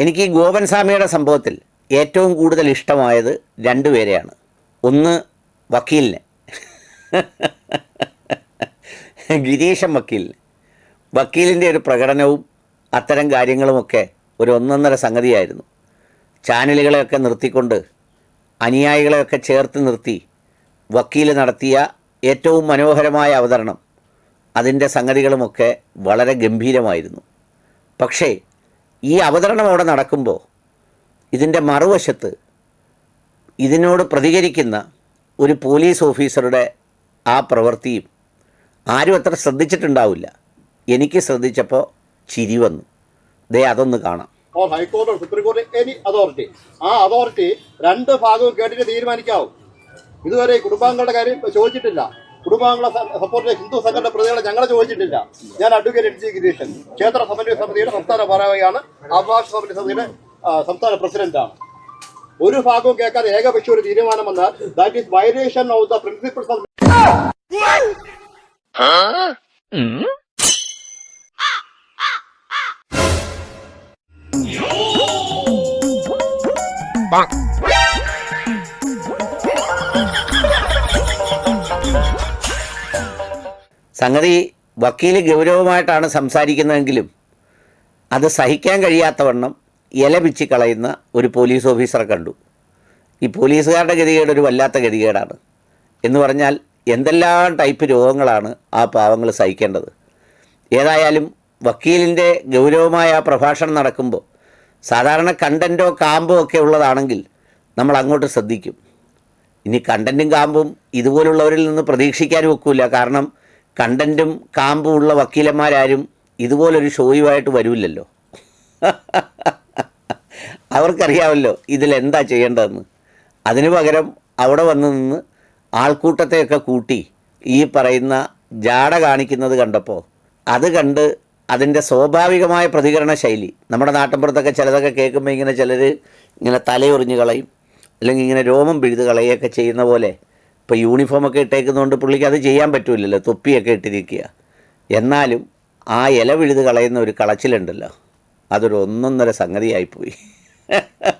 എനിക്ക് ഈ ഗോപൻ സ്വാമിയുടെ സംഭവത്തിൽ ഏറ്റവും കൂടുതൽ ഇഷ്ടമായത് രണ്ടുപേരെയാണ് ഒന്ന് വക്കീലിനെ. ഗിരീശൻ വക്കീലിന്. വക്കീലിന്റെ ഒരു പ്രകടനവും അത്തരം കാര്യങ്ങളുമൊക്കെ ഒരു ഒന്നൊന്നര സംഗതിയായിരുന്നു. ചാനലുകളെയൊക്കെ നിർത്തിക്കൊണ്ട് അനുയായികളെയൊക്കെ ചേർത്ത് നിർത്തി വക്കീൽ നടത്തിയ ഏറ്റവും മനോഹരമായ അവതരണം അതിന്റെ സംഗതികളുമൊക്കെ വളരെ ഗംഭീരമായിരുന്നു. പക്ഷേ ഈ അവതരണം അവിടെ നടക്കുമ്പോൾ ഇതിന്റെ മറുവശത്ത് ഇതിനോട് പ്രതികരിക്കുന്ന ഒരു പോലീസ് ഓഫീസറുടെ ആ പ്രവൃത്തിയും ആരും അത്ര ശ്രദ്ധിച്ചിട്ടുണ്ടാവില്ല. എനിക്ക് ശ്രദ്ധിച്ചപ്പോൾ ചിരി വന്നു. ദേ അതൊന്ന് കാണാം. ഹൈക്കോടതി സുപ്രീം കോടതി എനി അതോറിറ്റി. ആ അതോറിറ്റി രണ്ട് ഭാഗവും കേട്ടിട്ട് തീരുമാനിക്കാവും. ഇതുവരെ കുടുംബാംഗങ്ങളുടെ കാര്യം ചോദിച്ചിട്ടില്ല. കുടുംബാംഗങ്ങളെ സപ്പോർട്ട് ഹിന്ദു സംഘടന പ്രതികളെ ഞങ്ങളെ ചോദിച്ചിട്ടില്ല ഞാൻ അഡ്വക്കേറ്റ് എൻ ഗിരീഷൻ ക്ഷേത്ര സമന്വയ സമിതിയുടെ സംസ്ഥാന ഭാരവാഹിയാണ് അവകാശ സമന്വയ സമിതിയുടെ സംസ്ഥാന പ്രസിഡന്റാണ് ഒരു ഭാഗവും കേൾക്കാതെ ഏകപക്ഷ ഒരു തീരുമാനം വന്നാൽ that is violation of the principles of സംഗതി വക്കീൽ ഗൗരവമായിട്ടാണ് സംസാരിക്കുന്നതെങ്കിലും അത് സഹിക്കാൻ കഴിയാത്തവണ്ണം ഇല പിച്ചി കളയുന്ന ഒരു പോലീസ് ഓഫീസറെ കണ്ടു. ഈ പോലീസുകാരുടെ ഗതികേട് ഒരു വല്ലാത്ത ഗതികേടാണ്. എന്ന് പറഞ്ഞാൽ എന്തെല്ലാം ടൈപ്പ് രോഗങ്ങളാണ് ആ പാവങ്ങൾ സഹിക്കേണ്ടത്? ഏതായാലും വക്കീലിന്റെ ഗൗരവമായ പ്രഭാഷണം നടക്കുമ്പോൾ സാധാരണ കണ്ടന്റോ കാമ്പോ ഒക്കെ ഉള്ളതാണെങ്കിൽ നമ്മൾ അങ്ങോട്ട് ശ്രദ്ധിക്കും. ഇനി കണ്ടന്റും കാമ്പും ഇതുപോലുള്ളവരിൽ നിന്ന് പ്രതീക്ഷിക്കാനും ഒക്കില്ല കാരണം കണ്ടന്റും കാമ്പും ഉള്ള വക്കീലന്മാരാരും ഇതുപോലൊരു ഷോയുമായിട്ട് വരില്ലല്ലോ. അവർക്കറിയാമല്ലോ ഇതിലെന്താ ചെയ്യേണ്ടതെന്ന്. അതിനു പകരം അവിടെ വന്ന് നിന്ന് ആൾക്കൂട്ടത്തെയൊക്കെ കൂട്ടി ഈ പറയുന്ന ജാട കാണിക്കുന്നത് കണ്ടപ്പോൾ അത് കണ്ട് അതിന്റെ സ്വാഭാവികമായ പ്രതികരണ ശൈലി. നമ്മുടെ നാട്ടിൻപുറത്തൊക്കെ ചിലതൊക്കെ കേൾക്കുമ്പോൾ ഇങ്ങനെ ചിലർ ഇങ്ങനെ തലയൊറിഞ്ഞ് കളയും അല്ലെങ്കിൽ ഇങ്ങനെ രോമം പിഴുത് കളയുകയൊക്കെ ചെയ്യുന്ന പോലെ ഇപ്പോൾ യൂണിഫോമൊക്കെ ഇട്ടേക്കുന്നതുകൊണ്ട് പുള്ളിക്ക് അത് ചെയ്യാൻ പറ്റില്ലല്ലോ തൊപ്പിയൊക്കെ ഇട്ടിരിക്കുക. എന്നാലും ആ ഇല വിഴുത് കളയുന്ന ഒരു കളച്ചിലുണ്ടല്ലോ. അതൊരു ഒന്നൊന്നര സംഗതിയായിപ്പോയി